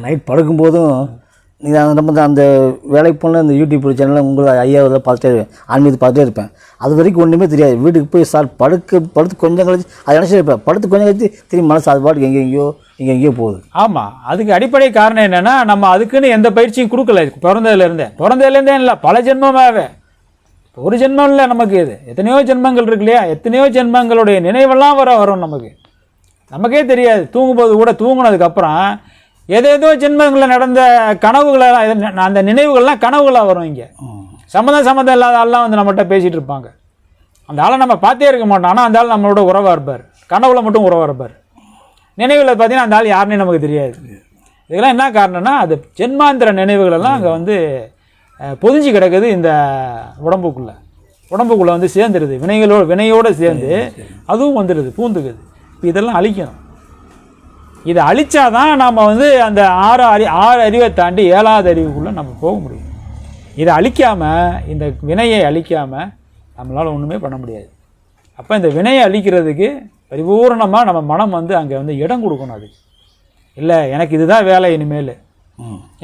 Night படுக்கும்போதும் நீங்கள் நம்ம அந்த- அந்த வேலைக்கு போன அந்த யூடியூப் சேனலில் உங்களை ஐயாவில் பார்த்துட்டே இருப்பேன். ஆன்மீகத்தை பார்த்துட்டே இருப்பேன். அது வரைக்கும் ஒன்றுமே தெரியாது. வீட்டுக்கு போய் சார் படுக்க படுத்து கொஞ்சம் கழிச்சு அதை நினச்சி இருப்பேன். படுத்து கொஞ்சம் கழிச்சு திரும்பி மனசு அது பாட்டுக்கு எங்கே எங்கேயோ இங்கே எங்கேயோ போகுது. ஆமாம் அதுக்கு அடிப்படை காரணம் என்னென்னா நம்ம அதுக்குன்னு எந்த பயிற்சியும் கொடுக்கல. பிறந்ததுலேருந்தே பிறந்ததுலேருந்தே இல்லை. பல ஜென்மமாகவே ஒரு ஜென்மம் இல்லை நமக்கு இது. எத்தனையோ ஜென்மங்கள் இருக்கு இல்லையா? எத்தனையோ ஜென்மங்களுடைய நினைவெல்லாம் வர வரும் நமக்கு. நமக்கே தெரியாது. தூங்கும்போது கூட தூங்குனதுக்கப்புறம் ஏதேதோ ஜென்மங்களில் நடந்த கனவுகளெல்லாம் அந்த நினைவுகள்லாம் கனவுகளாக வரும் இங்கே. சம்மந்தம் சம்மந்தம் இல்லாத ஆள்லாம் வந்து நம்மகிட்ட பேசிகிட்டு இருப்பாங்க. அந்த ஆளை நம்ம பார்த்தே இருக்க மாட்டோம். ஆனால் அந்த ஆள் நம்மளோட உறவாக இருப்பார். கனவுல மட்டும் உறவாக இருப்பார். நினைவுகளை பார்த்தீங்கன்னா அந்த ஆள் யாருன்னே நமக்கு தெரியாது. இதெல்லாம் என்ன காரணம்னா அது ஜென்மாந்திர நினைவுகள் எல்லாம் அங்கே வந்து பொதிஞ்சு கிடக்குது இந்த உடம்புக்குள்ளே. உடம்புக்குள்ளே வந்து சேர்ந்துருது. வினைகளோட வினையோடு சேர்ந்து அதுவும் வந்துடுது பூந்துக்குது. இப்ப இதெல்லாம் அழிக்கணும். இதை அழிச்சாதான் நாம் வந்து அந்த ஆறு அறி ஆறு அறிவை தாண்டி ஏழாவது அறிவுக்குள்ளே நம்ம போக முடியும். இதை அழிக்காமல் இந்த வினையை அழிக்காமல் நம்மளால் ஒன்றுமே பண்ண முடியாது. அப்போ இந்த வினையை அழிக்கிறதுக்கு பரிபூர்ணமாக நம்ம மனம் வந்து அங்கே வந்து இடம் கொடுக்கணும் அதுக்கு. இல்லை எனக்கு இதுதான் வேலை இனிமேல்.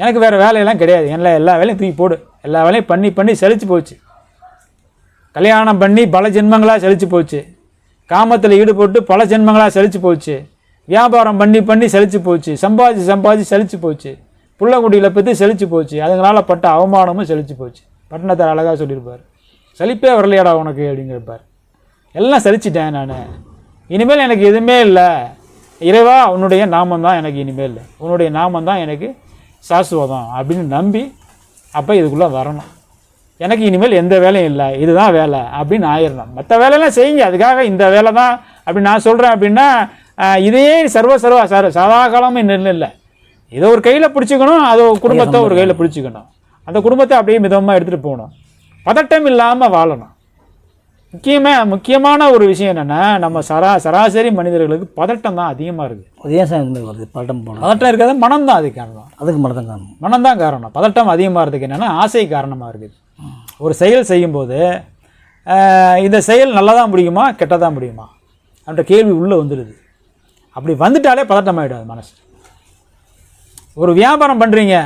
எனக்கு வேறு வேலையெல்லாம் கிடையாது. எல்லா எல்லா வேலையும் தூக்கி போடு. எல்லா வேலையும் பண்ணி பண்ணி செழிச்சு போச்சு. கல்யாணம் பண்ணி பல ஜென்மங்களாக செழிச்சு போச்சு. காமத்தில் ஈடுபட்டு பல ஜென்மங்களாக செழிச்சு போச்சு. வியாபாரம் பண்ணி பண்ணி செழிச்சு போச்சு. சம்பாதிச்சு சம்பாதிச்சு செழிச்சு போச்சு. புள்ளங்குடியில் பற்றி செழிச்சு போச்சு. அதுங்களால் பட்ட அவமானமும் செழிச்சு போச்சு. பட்டணத்தை அழகாக சொல்லியிருப்பார். செழிப்பே வரலையாடா உனக்கு அப்படிங்கிறப்பார். எல்லாம் செழிச்சிட்டேன் நான். இனிமேல் எனக்கு எதுவுமே இல்லை. இறைவா உன்னுடைய நாமம் தான் எனக்கு இனிமேல். உன்னுடைய நாமம் தான் எனக்கு சாஸ்வதம் அப்படின்னு நம்பி அப்போ இதுக்குள்ளே வரணும். எனக்கு இனிமேல் எந்த வேலையும் இல்லை. இதுதான் வேலை அப்படின்னு ஆயிடணும் மற்ற வேலையெல்லாம் செய்யுங்க. அதுக்காக இந்த வேலை தான் அப்படின்னு நான் சொல்கிறேன் அப்படின்னா இதையே சர்வ சர்வ சர சதா காலமும் இன்னும் இல்லை இதை ஒரு கையில் பிடிச்சிக்கணும் அது குடும்பத்தை ஒரு கையில் பிடிச்சிக்கணும். அந்த குடும்பத்தை அப்படியே மிதமாக எடுத்துகிட்டு போகணும். பதட்டம் இல்லாமல் வாழணும். முக்கியமாக முக்கியமான ஒரு விஷயம் என்னென்னா நம்ம சரா சராசரி மனிதர்களுக்கு பதட்டம் தான் அதிகமாக இருக்குது ஏன் சார் இந்த வருது பட்டம் போனோம் பதட்டம் இருக்காது மனம் தான் அதுக்கு காரணம். அதுக்கு மட்டும் தான் காரணம். மனம்தான் காரணம். பதட்டம் அதிகமாகிறதுக்கு என்னென்னா ஆசை காரணமாக இருக்குது. ஒரு செயல் செய்யும்போது இந்த செயல் நல்லதா முடியுமா கெட்டதா முடியுமா? அப்படின்ற கேள்வி உள்ளே வந்துடுது. அப்படி வந்துட்டாலே பதட்டமாயிடும் அது மனசு. ஒரு வியாபாரம் பண்ணுறீங்க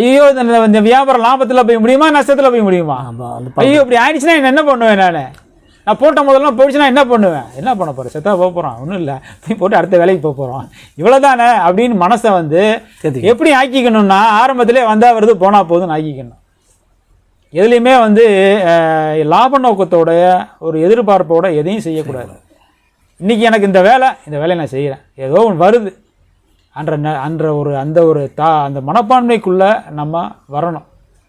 ஐயோ இந்த வியாபாரம் லாபத்தில் போய் முடியுமா நஷ்டத்தில் போய் முடியுமா? ஐயோ இப்படி ஆயிடுச்சுன்னா என்ன என்ன பண்ணுவேன் நான்? நான் போட்ட முதல்ல போயிடுச்சுன்னா என்ன பண்ணுவேன்? என்ன பண்ண போகிறேன் செத்தா போக போகிறோம் ஒன்றும் இல்லை. போய் போட்டு அடுத்த வேலைக்கு போக போகிறோம் இவ்வளோதானே அப்படின்னு மனசை வந்து. எப்படி ஆக்கிக்கணும்னா ஆரம்பத்திலே வந்தால் வருது போனால் போதும்னு ஆக்கிக்கணும். எதுலேயுமே வந்து லாப நோக்கத்தோட ஒரு எதிர்பார்ப்போட எதையும் செய்யக்கூடாது. இன்றைக்கி எனக்கு இந்த வேலை இந்த வேலையை நான் செய்கிறேன் ஏதோ ஒன்று வருது. அன்ற ந- அன்ற ஒரு அந்த ஒரு தா அந்த மனப்பான்மைக்குள்ளே நம்ம வரணும்.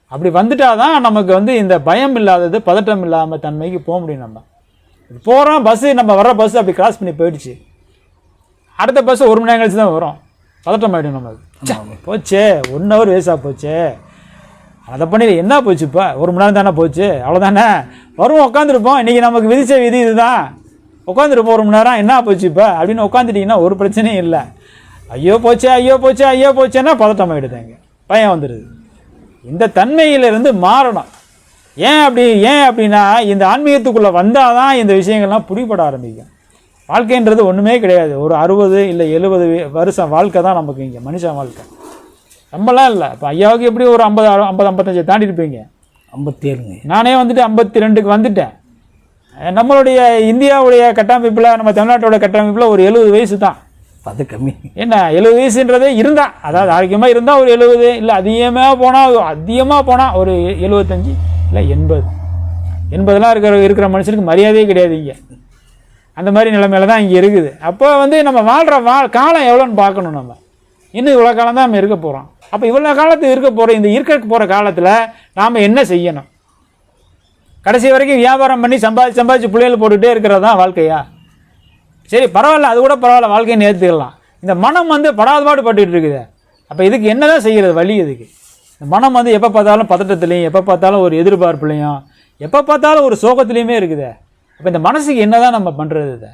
அப்படி வந்துட்டால் தான் நமக்கு வந்து இந்த பயம் இல்லாதது பதட்டம் இல்லாமல் தன்மைக்கு போக முடியும் நம்ம. போகிறோம் பஸ்ஸு நம்ம வர்ற பஸ்ஸு அப்படி கிராஸ் பண்ணி போயிடுச்சு. அடுத்த பஸ் ஒரு மணி நேரம் கழிச்சு தான் வரும். பதட்டம் ஆகிடும் ச்சே, போச்சே ஒன் ஹவர் வேஸ்டாக போச்சே. அதை பண்ணி என்ன போச்சு இப்போ? ஒரு மணி நேரம் தானே போச்சு. அவ்வளோதானே வரும் உட்காந்துருப்போம் இன்றைக்கி நமக்கு விதிச்ச விதி இதுதான். உட்காந்துருப்போம் ஒரு மணி நேரம் என்ன போச்சு இப்போ? அப்படின்னு உட்காந்துட்டிங்கன்னா ஒரு பிரச்சனையும் இல்லை. ஐயோ போச்சே ஐயோ போச்சே ஐயோ போச்சேன்னா பதட்டம் ஆகிடுதாங்க பயம் வந்துடுது இந்த தன்மையிலிருந்து மாறணும். ஏன் அப்படி ஏன் அப்படின்னா இந்த ஆன்மீகத்துக்குள்ளே வந்தால் தான் இந்த விஷயங்கள்லாம் புரிபட ஆரம்பிக்கும். வாழ்க்கைன்றது ஒன்றுமே கிடையாது. ஒரு அறுபது இல்லை எழுபது வருஷம் வாழ்க்கை தான் நமக்கு இங்கே மனுஷன் வாழ்க்கை. ரொம்பலாம் இல்லை. இப்போ ஐயாவுக்கு எப்படி ஒரு ஐம்பது ஐம்பது ஐம்பத்தஞ்சு தாண்டி இருப்பீங்க ஐம்பத்தி ஏழுங்க நானே வந்துட்டு ஐம்பத்தி ரெண்டுக்கு வந்துட்டேன். நம்மளுடைய இந்தியாவுடைய கட்டமைப்பில் நம்ம தமிழ்நாட்டோட கட்டமைப்பில் ஒரு எழுபது வயசு தான். அது கம்மி. என்ன எழுபது வயசுன்றதே இருந்தா அதாவது ஆரோக்கியமாக இருந்தால் ஒரு எழுபது இல்லை அதிகமாக போனால் அதிகமாக போனால் ஒரு எழுபத்தஞ்சி இல்லை எண்பது. எண்பதுலாம் இருக்கிற இருக்கிற மனுஷனுக்கு மரியாதையே கிடையாது இங்கே. அந்த மாதிரி நிலைமையில தான் இங்கே இருக்குது. அப்போ வந்து நம்ம வாழ்கிற வா காலம் எவ்வளோன்னு பார்க்கணும் நம்ம. இன்னும் இவ்வளோ காலம் தான் நம்ம இருக்க போகிறோம் அப்போ இவ்வளோ காலத்துக்கு இருக்க போகிற இந்த இருக்க போகிற காலத்தில் நாம் என்ன செய்யணும்? கடைசி வரைக்கும் வியாபாரம் பண்ணி சம்பாதிச்சு சம்பாதிச்சு பிள்ளைகள் போட்டுகிட்டே இருக்கிறது தான் வாழ்க்கையா? சரி பரவாயில்ல அது கூட பரவாயில்ல வாழ்க்கையை ஏற்றுக்கலாம் இந்த மனம் வந்து படாதபாடு பட்டுட்டு இருக்குது. அப்போ இதுக்கு என்னதான் செய்கிறது வழி இதுக்கு இந்த மனம் வந்து எப்போ பார்த்தாலும் பதட்டத்துலேயும் எப்போ பார்த்தாலும் ஒரு எதிர்பார்ப்புலையும் எப்போ பார்த்தாலும் ஒரு சோகத்துலேயுமே இருக்குது. அப்போ இந்த மனசுக்கு என்னதான் நம்ம பண்ணுறது இதை?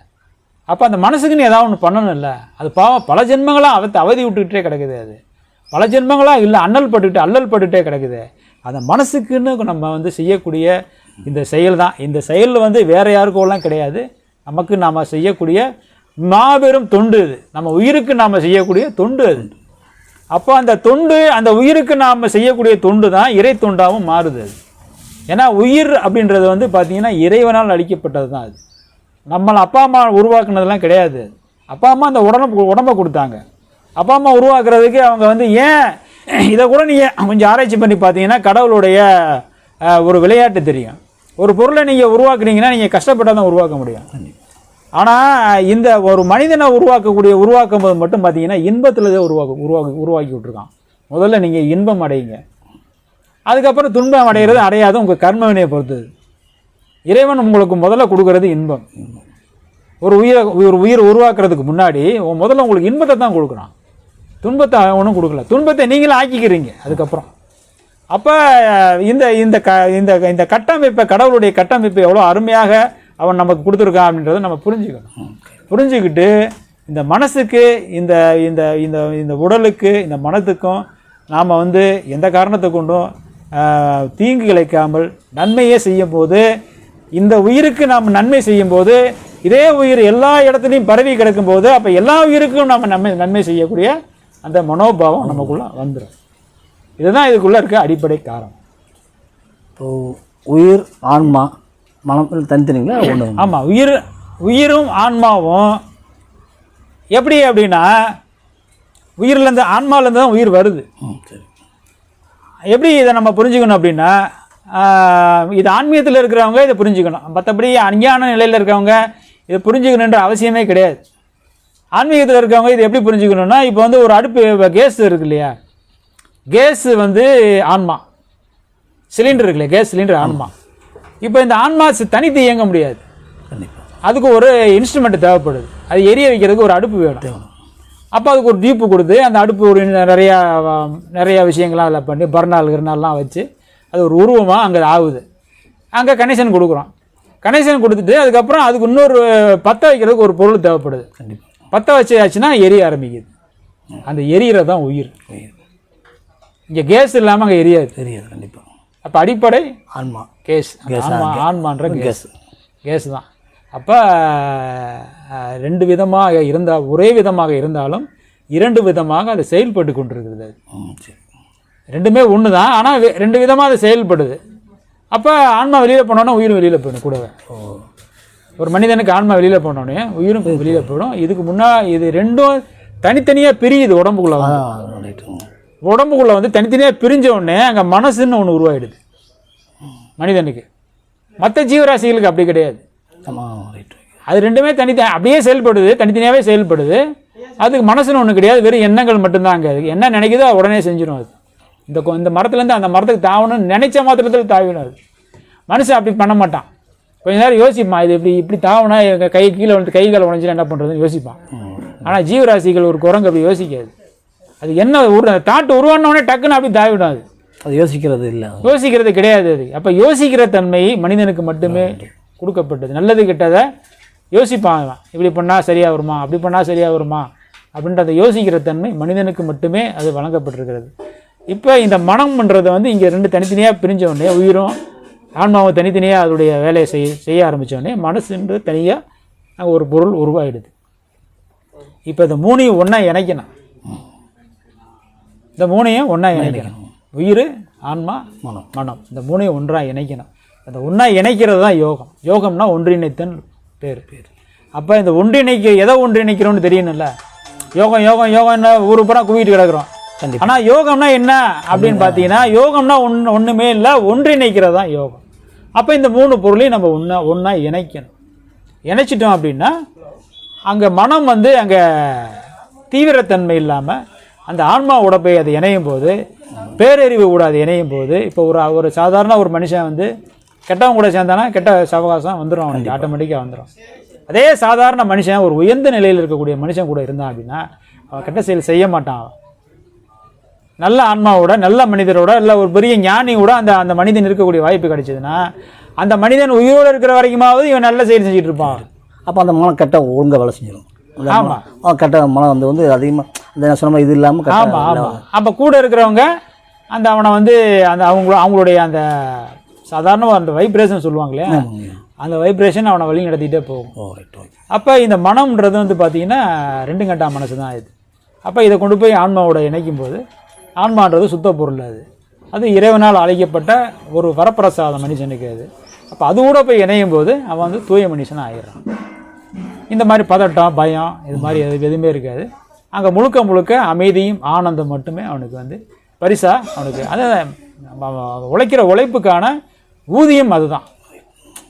அப்போ அந்த மனசுக்குன்னு ஏதாவது ஒன்று பண்ணணும் இல்லை அது பாவம் பல ஜென்மங்களாக அவத்தை அவதி விட்டுக்கிட்டே கிடக்குது அது. பல ஜென்மங்களாக இல்லை அண்ணல் பட்டுக்கிட்டு அல்லல் பட்டுக்கிட்டே கிடக்குது. அந்த மனசுக்குன்னு நம்ம வந்து செய்யக்கூடிய இந்த செயல் தான் இந்த செயல் வந்து வேறு யாருக்கோலாம் கிடையாது. நமக்கு நாம் செய்யக்கூடிய மாபெரும் தொண்டு இது. நம்ம உயிருக்கு நாம் செய்யக்கூடிய தொண்டு அது. அப்போ அந்த தொண்டு அந்த உயிருக்கு நாம் செய்யக்கூடிய தொண்டு தான் இறை தொண்டாகவும் மாறுது அது. ஏன்னா உயிர் அப்படின்றது வந்து பார்த்திங்கன்னா இறைவனால் அளிக்கப்பட்டது தான் அது. நம்மளை அப்பா அம்மா உருவாக்குனதெல்லாம் கிடையாது. அப்பா அம்மா அந்த உடம்பு உடம்பை கொடுத்தாங்க. அப்பா அம்மா உருவாக்குறதுக்கு அவங்க வந்து ஏன் இதை கூட நீங்கள் கொஞ்சம் ஆராய்ச்சி பண்ணி பார்த்தீங்கன்னா கடவுளுடைய ஒரு விளையாட்டு தெரியும். ஒரு பொருளை நீங்கள் உருவாக்குனீங்கன்னா நீங்கள் கஷ்டப்பட்டால் தான் உருவாக்க முடியும். ஆனால் இந்த ஒரு மனிதனை உருவாக்கக்கூடிய உருவாக்கும் போது மட்டும் பார்த்தீங்கன்னா இன்பத்தில் தான் உருவாக்க உருவாக்கி உருவாக்கி விட்ருக்கான் முதல்ல நீங்கள் இன்பம் அடையுங்க. அதுக்கப்புறம் துன்பம் அடைகிறது அடையாது உங்கள் கர்மவினையை பொறுத்தது. இறைவன் உங்களுக்கு முதல்ல கொடுக்கறது இன்பம். ஒரு உயிரை ஒரு உயிர் உருவாக்குறதுக்கு முன்னாடி முதல்ல உங்களுக்கு இன்பத்தை தான் கொடுக்குறான் துன்பத்தை ஒன்றும் கொடுக்கல. துன்பத்தை நீங்களும் ஆக்கிக்கிறீங்க அதுக்கப்புறம். அப்போ இந்த இந்த க இந்த இந்த கட்டமைப்பை கடவுளுடைய கட்டமைப்பை எவ்வளோ அருமையாக அவன் நமக்கு கொடுத்துருக்கான் அப்படின்றத நம்ம புரிஞ்சுக்கணும். புரிஞ்சுக்கிட்டு இந்த மனசுக்கு இந்த இந்த இந்த இந்த உடலுக்கு இந்த மனத்துக்கும் நாம் வந்து எந்த காரணத்தை கொண்டும் தீங்கு இழைக்காமல் நன்மையே செய்யும் போது இந்த உயிருக்கு நாம் நன்மை செய்யும் போது இதே உயிர் எல்லா இடத்துலையும் பரவி கிடக்கும் போது அப்போ எல்லா உயிருக்கும் நம்ம நன்மை நன்மை செய்யக்கூடிய அந்த மனோபாவம் நமக்குள்ள வந்துடும் இதுதான் இதுக்குள்ள இருக்க அடிப்படை காரணம். இப்போ உயிர் ஆன்மா மனம் தனித்தனிங்களா? ஒன்று ஆமாம் உயிர் உயிரும் ஆன்மாவும் எப்படி அப்படின்னா உயிர்லேருந்து ஆன்மாலேருந்து தான் உயிர் வருது. சரி. எப்படி இதை நம்ம புரிஞ்சுக்கணும் அப்படின்னா இது ஆன்மீகத்தில் இருக்கிறவங்க இதை புரிஞ்சுக்கணும். மற்றபடி அஞ்ஞான நிலையில் இருக்கவங்க இதை புரிஞ்சுக்கணுன்ற அவசியமே கிடையாது. ஆன்மீகத்தில் இருக்கவங்க இது எப்படி புரிஞ்சுக்கணும்னா இப்போ வந்து ஒரு அடுப்பு கேஸ் இருக்கு இல்லையா? கேஸ் வந்து ஆன்மா. சிலிண்டர் இருக்கு இல்லையா கேஸ் சிலிண்டர் ஆன்மா. இப்போ இந்த ஆன்மா தனித்து இயங்க முடியாது. அதுக்கு ஒரு இன்ஸ்ட்ருமெண்ட் தேவைப்படுது. அது எரிய வைக்கிறதுக்கு ஒரு அடுப்பு வேணும். அப்போ அதுக்கு ஒரு டியூப்பு கொடுத்து அந்த அடுப்பு ஒரு நிறையா நிறையா விஷயங்கள்லாம் அதில் பண்ணி பர்னால் கிர்னால்லாம் வச்சு அது ஒரு உருவமாக அங்கே ஆகுது. அங்கே கனெக்ஷன் கொடுக்குறோம். கனெக்ஷன் கொடுத்துட்டு அதுக்கப்புறம் அதுக்கு இன்னொரு பற்ற வைக்கிறதுக்கு ஒரு பொருள் தேவைப்படுது. கண்டிப்பாக பற்ற வச்சாச்சுன்னா எரிய ஆரம்பிக்குது. அந்த எரியறது தான் உயிர். உயிர். இங்கே கேஸ் இல்லாமல் அங்கே எரியாது. தெரியாது கண்டிப்பாக அப்போ அடிப்படை ஆன்மா. கேஸ். ஆன்மா ஆன்மான்ற கேஸ். கேஸ். தான். அப்போ ரெண்டு விதமாக இருந்தால் ஒரே விதமாக இருந்தாலும் இரண்டு விதமாக அது செயல்பட்டு கொண்டிருக்கிறது அது. ரெண்டுமே ஒன்று தான் ஆனால் ரெண்டு விதமாக அது செயல்படுது. அப்போ ஆன்மா வெளியில் போனோன்னா உயிரும் வெளியில் போயிடும் கூடவே. ஓ. ஒரு மனிதனுக்கு ஆன்மா வெளியில் போனோடனே உயிரும் வெளியில் போயிடும். இதுக்கு முன்னா இது ரெண்டும் தனித்தனியாக பிரியுது உடம்புக்குள்ளே உடம்புக்குள்ளே வந்து தனித்தனியாக பிரிஞ்ச உடனே அங்கே மனசுன்னு ஒன்று உருவாயிடுது. மனிதனுக்கு. மற்ற ஜீவராசிகளுக்கு அப்படி கிடையாது. அது ரெண்டுமே தனித்த அப்படியே செயல்படுது தனித்தனியாகவே செயல்படுது. அதுக்கு மனசுன்னு ஒன்று கிடையாது வெறும் எண்ணங்கள் மட்டும்தான் அங்கே என்ன நினைக்குதோ அது உடனே செஞ்சிடும் அது. இந்த இந்த மரத்துலேருந்து அந்த மரத்துக்கு தாவணும்னு நினைச்ச மாத்திரத்தில் தாவிடும் அது. மனுஷன் அப்படி பண்ண மாட்டான். கொஞ்ச நேரம் யோசிப்பான் இது இப்படி இப்படி தாவனா எங்கள் கை கீழே வந்து கை கால் உடஞ்சினா என்ன பண்ணுறதுன்னு யோசிப்பான். ஆனால் ஜீவராசிகள் ஒரு குரங்கு அப்படி யோசிக்காது. அது என்ன ஒரு தாட்டு உருவானோடனே டக்குன்னு அப்படி தாவிடும் அது. அது யோசிக்கிறது இல்லை. யோசிக்கிறது கிடையாது அது. அப்போ யோசிக்கிற தன்மை மனிதனுக்கு மட்டுமே கொடுக்கப்பட்டது. நல்லது கெட்டதை யோசிப்பான் அவன் இப்படி பண்ணால் சரியாக வருமா? அப்படி பண்ணால் சரியாக வருமா? அப்படின்றத யோசிக்கிற தன்மை மனிதனுக்கு மட்டுமே அது வழங்கப்பட்டிருக்கிறது. இப்போ இந்த மனம்ன்றதை வந்து இங்கே ரெண்டு தனித்தனியாக பிரிஞ்ச உடனே உயிரும் ஆன்மாவும் தனித்தனியாக அதோடைய வேலையை செய்ய செய்ய ஆரம்பிச்ச உடனே மனசுன்றது தனியாக ஒரு பொருள் உருவாயிடுது. இப்போ இந்த மூணையும் ஒன்றா இணைக்கணும். இந்த மூணையும் ஒன்றா இணைக்கணும். உயிர் ஆன்மா மனம். மனம். இந்த மூணையும் ஒன்றாக இணைக்கணும். அந்த ஒன்றா இணைக்கிறது தான் யோகம். யோகம்னா ஒன்றிணைத்தல் பேர். பேர். அப்போ இந்த ஒன்றிணைக்க எதை ஒன்றிணைக்கிறோம்னு தெரியணும்ல? யோகம் யோகம் யோகம்னா ஊரு பூரா குவிட்டு கிடக்குறோம். ஆனால் யோகம்னா என்ன அப்படின்னு பார்த்தீங்கன்னா யோகம்னா ஒன்று ஒன்றுமே இல்லை ஒன்றிணைக்கிறது தான் யோகம். அப்போ இந்த மூணு பொருளையும் நம்ம ஒன்றா ஒன்றா இணைக்கணும். இணைச்சிட்டோம் அப்படின்னா அங்கே மனம் வந்து அங்கே தீவிரத்தன்மை இல்லாமல் அந்த ஆன்மா உடப்பை அது இணையும் போது பேரறிவு கூட அது இணையும் போது இப்போ ஒரு ஒரு சாதாரண ஒரு மனுஷன் வந்து கெட்டவன் கூட சேர்ந்தானா கெட்ட சவகாசம் வந்துடும் அவனுக்கு ஆட்டோமேட்டிக்காக வந்துடும் அதே சாதாரண மனுஷன் ஒரு உயர்ந்த நிலையில் இருக்கக்கூடிய மனுஷன் கூட இருந்தான் அப்படின்னா அவன் கெட்ட செயல் செய்ய மாட்டான் அவன். நல்ல ஆன்மாவோட நல்ல மனிதரோட இல்லை ஒரு பெரிய ஞானியோட அந்த அந்த மனிதன் இருக்கக்கூடிய வாய்ப்பு கிடைச்சதுன்னா அந்த மனிதன் உயிரோடு இருக்கிற வரைக்குமாவது இவன் நல்ல செயல் செஞ்சுட்டு இருப்பான். அப்போ அந்த மனம் கரெக்டாக ஒழுங்காக வேலை செஞ்சிடும் அந்த ஆமா. மனம், ஆ, கரெக்டாக மனம் வந்து வந்து அதிகமாக நான் சொன்ன இது இல்லாமல் ஆமாம் ஆமாம் அப்போ கூட இருக்கிறவங்க அந்த அவனை வந்து அந்த அவங்க அவங்களுடைய அந்த சாதாரண அந்த வைப்ரேஷன் சொல்லுவாங்களே அந்த வைப்ரேஷன் அவனை வழி நடத்திட்டே போகும். அப்போ இந்த மனம்ன்றது வந்து பார்த்தீங்கன்னா ரெண்டு கட்டா மனசு தான் இது. அப்போ இதை கொண்டு போய் ஆன்மாவோட இணைக்கும் போது ஆன்மான்றது சுத்த பொருள் அது. அது இறைவனால் அழைக்கப்பட்ட ஒரு வரப்பிரசாதம் மனுஷனுக்கு அது. அப்போ அது கூட போய் இணையும் போது அவன் வந்து தூய மனுஷனாக ஆயிடுறான். இந்த மாதிரி பதட்டம் பயம் இது மாதிரி எது எதுவுமே இருக்காது. அங்கே முழுக்க முழுக்க அமைதியும் ஆனந்தம் மட்டுமே அவனுக்கு வந்து பரிசா அவனுக்கு. அதாவது உழைக்கிற உழைப்புக்கான ஊதியம் அதுதான்.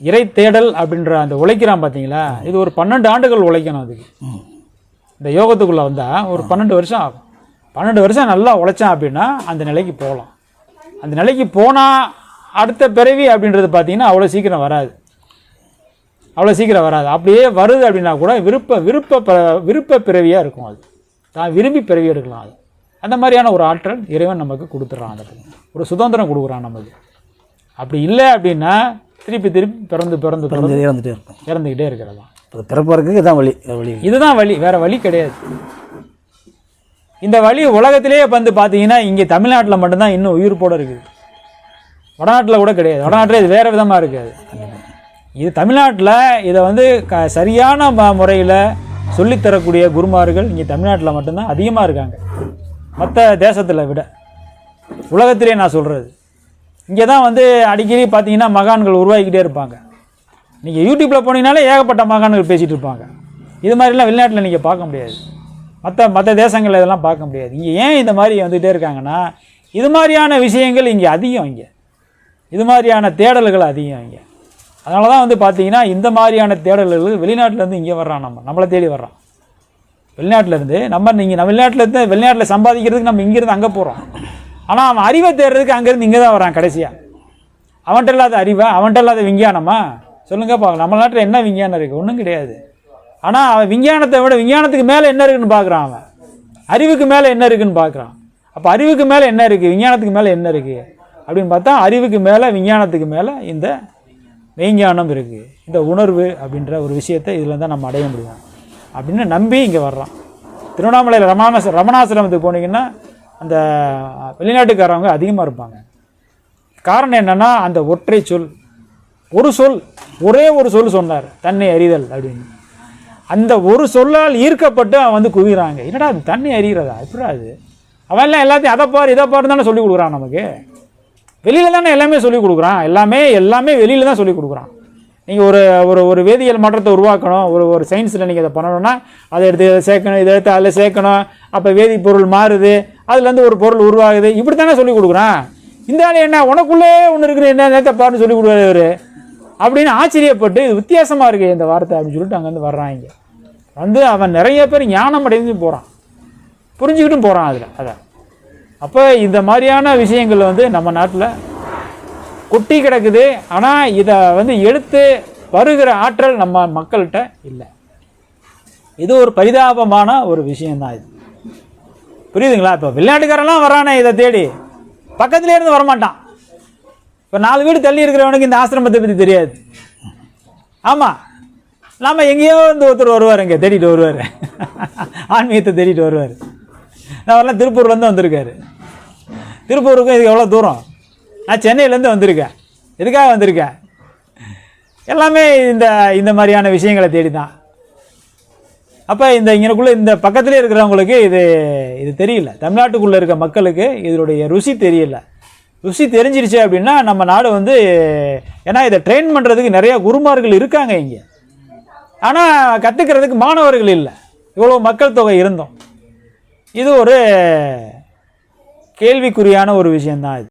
இறை தேடல் அப்படின்ற அந்த உழைக்கிறான் பார்த்தீங்களா இது ஒரு பன்னெண்டு ஆண்டுகள் உழைக்கணும் அதுக்கு. இந்த யோகத்துக்குள்ளே வந்தால் ஒரு பன்னெண்டு வருஷம் ஆகும். பன்னெண்டு வருஷம் நல்லா உழைச்சான் அப்படின்னா அந்த நிலைக்கு போகலாம். அந்த நிலைக்கு போனால் அடுத்த பிறவி அப்படின்றது பார்த்தீங்கன்னா அவ்வளோ சீக்கிரம் வராது. அவ்வளோ சீக்கிரம் வராது. அப்படியே வருது அப்படின்னா கூட விருப்ப விருப்ப ப- விருப்ப பிறவியாக இருக்கும் அது. தான் விரும்பி பிறவி எடுக்கலாம் அது. அந்த மாதிரியான ஒரு ஆற்றல் இறைவன் நமக்கு கொடுத்துட்றான் அந்த. ஒரு சுதந்திரம் கொடுக்குறான் நமக்கு. அப்படி இல்லை அப்படின்னா திருப்பி திருப்பி பிறந்து பிறந்து பிறந்து இறந்துட்டே இருக்கும் இறந்துக்கிட்டே இருக்கிறது? தான் இப்போ பிறப்பறதுக்கு இதான் வழி வழி. இதுதான் வழி வேற வழி கிடையாது. இந்த வழி உலகத்திலேயே வந்து பார்த்தீங்கன்னா இங்கே தமிழ்நாட்டில் மட்டும்தான் இன்னும் உயிர்ப்போட இருக்குது. வடநாட்டில் கூட கிடையாது. வடநாட்டில் இது வேற விதமாக இருக்காது இது தமிழ்நாட்டில் இதை வந்து க சரியான முறையில் சொல்லித்தரக்கூடிய குருமார்கள் இங்கே தமிழ்நாட்டில் மட்டும்தான் அதிகமாக இருக்காங்க. மற்ற தேசத்தில் விட. உலகத்திலே நான் சொல்கிறது இங்கே தான் வந்து அடிக்கடி பார்த்தீங்கன்னா மகான்கள் உருவாக்கிட்டே இருப்பாங்க. நீங்கள் யூடியூப்பில் போனீங்கனாலே ஏகப்பட்ட மகான்கள் பேசிகிட்டு இருப்பாங்க. இது மாதிரிலாம் வெளிநாட்டில் நீங்கள் பார்க்க முடியாது. மற்ற மற்ற தேசங்களில் இதெல்லாம் பார்க்க முடியாது. இங்கே ஏன் இந்த மாதிரி வந்துகிட்டே இருக்காங்கன்னா இது மாதிரியான விஷயங்கள் இங்கே அதிகம் இங்கே. இது மாதிரியான தேடல்கள் அதிகம் இங்கே. அதனால தான் வந்து பார்த்தீங்கன்னா இந்த மாதிரியான தேடல்கள் வெளிநாட்டிலேருந்து இங்கே வர்றான் நம்ம. நம்மளை தேடி வர்றான். வெளிநாட்டிலேருந்து நம்ம நீங்கள் நம்ம வெளிநாட்டிலேருந்து வெளிநாட்டில் சம்பாதிக்கிறதுக்கு நம்ம இங்கேருந்து அங்கே போகிறோம் ஆனால் அவன் அறிவை தேடுறதுக்கு அங்கேருந்து இங்கே தான் வரான் கடைசியாக அவன்கிட்ட இல்லாத அறிவை? அவன்கிட்ட இல்லாத விஞ்ஞானமா? சொல்லுங்க பார்க்கலாம் நம்ம நாட்டில் என்ன விஞ்ஞானம் இருக்குது ஒன்றும் கிடையாது. ஆனால் அவன் விஞ்ஞானத்தை விட விஞ்ஞானத்துக்கு மேலே என்ன இருக்குன்னு பார்க்குறான் அவன். அறிவுக்கு மேலே என்ன இருக்குன்னு பார்க்குறான் அப்போ அறிவுக்கு மேலே என்ன இருக்குது விஞ்ஞானத்துக்கு மேலே என்ன இருக்குது அப்படின்னு பார்த்தா அறிவுக்கு மேலே விஞ்ஞானத்துக்கு மேலே இந்த மெய்ஞானம் இருக்குது இந்த உணர்வு அப்படின்ற ஒரு விஷயத்தை இதில் தான் நம்ம அடைய முடியும். அப்படின்னு நம்பி இங்கே வர்றான். திருவண்ணாமலையில் ரமணாச ரமணாசிரமத்துக்கு போனீங்கன்னா அந்த வெளிநாட்டுக்காரவங்க அதிகமாக இருப்பாங்க. காரணம் என்னென்னா அந்த ஒற்றை சொல் ஒரு சொல் ஒரே ஒரு சொல் சொன்னார். தன்னை அறிதல் அப்படின்னு. அந்த ஒரு சொல்லால் ஈர்க்கப்பட்டு அவன் வந்து குவிகிறாங்க. என்னடா அது தண்ணி அறிகிறதா? எப்படா அது? அவன் எல்லாம் எல்லாத்தையும் அதை பாரு இதை பாருன்னு தானே சொல்லி கொடுக்குறான் நமக்கு. வெளியில தானே எல்லாமே சொல்லிக் கொடுக்குறான். எல்லாமே எல்லாமே வெளியில தான் சொல்லி கொடுக்குறான். நீங்கள் ஒரு ஒரு ஒரு வேதியியல் மாற்றத்தை உருவாக்கணும். ஒரு ஒரு சயின்ஸில் நீங்கள் இதை பண்ணணும்னா அதை எடுத்து இதை சேர்க்கணும் இதை எடுத்து அதில் சேர்க்கணும். அப்போ வேதிப்பொருள் மாறுது. அதுலேருந்து ஒரு பொருள் உருவாகுது. இப்படி தானே சொல்லி கொடுக்குறான். இந்த ஆள் என்ன உனக்குள்ளே ஒன்று இருக்குது என்ன நேரத்தை பாருன்னு சொல்லி கொடுக்குறாரு அப்படின்னு ஆச்சரியப்பட்டு இது வித்தியாசமாக இருக்கு இந்த வார்த்தை அப்படின்னு சொல்லிட்டு அங்கேருந்து வர்றாங்க வந்து அவன் நிறைய பேர் ஞானம் அடைந்து போகிறான் புரிஞ்சுக்கிட்டும் போகிறான் அதில் அதை அப்போ இந்த மாதிரியான விஷயங்கள் வந்து நம்ம நாட்டில் கொட்டி கிடக்குது. ஆனால் இதை வந்து எடுத்து வருகிற ஆற்றல் நம்ம மக்கள்கிட்ட இல்லை. இது ஒரு பரிதாபமான ஒரு விஷயந்தான் இது. புரியுதுங்களா? இப்போ வெளிநாட்டுக்காரெல்லாம் வரானே இதை தேடி. பக்கத்துலேயே இருந்து வரமாட்டான். இப்போ நாலு வீடு தள்ளி இருக்கிறவனுக்கு இந்த ஆசிரமத்தை பற்றி தெரியாது. ஆமாம் நாம் எங்கேயோ வந்து ஒருத்தர் வருவார் இங்கே தேடிட்டு வருவார். ஆன்மீகத்தை தேடிட்டு வருவார். நான் வரலாம் திருப்பூர்லேருந்து வந்திருக்காரு. திருப்பூருக்கும் இதுக்கு எவ்வளோ தூரம்? நான் சென்னையிலேருந்து வந்திருக்கேன். எதுக்காக வந்திருக்கேன்? எல்லாமே இந்த இந்த மாதிரியான விஷயங்களை தேடி தான் அப்போ இந்த இங்கனக்குள்ளே இந்த பக்கத்துலேயே இருக்கிறவங்களுக்கு இது இது தெரியல. தமிழ்நாட்டுக்குள்ளே இருக்க மக்களுக்கு இதனுடைய ருசி தெரியல. ருசி தெரிஞ்சிருச்சு அப்படின்னா நம்ம நாடு வந்து ஏன்னா இதை ட்ரெயின் பண்ணுறதுக்கு நிறைய குருமார்கள் இருக்காங்க இங்கே. ஆனால் கற்றுக்கிறதுக்கு மாணவர்கள் இல்லை. இவ்வளோ மக்கள் தொகை இருந்தோம். இது ஒரு கேள்விக்குறியான ஒரு விஷயந்தான் இது.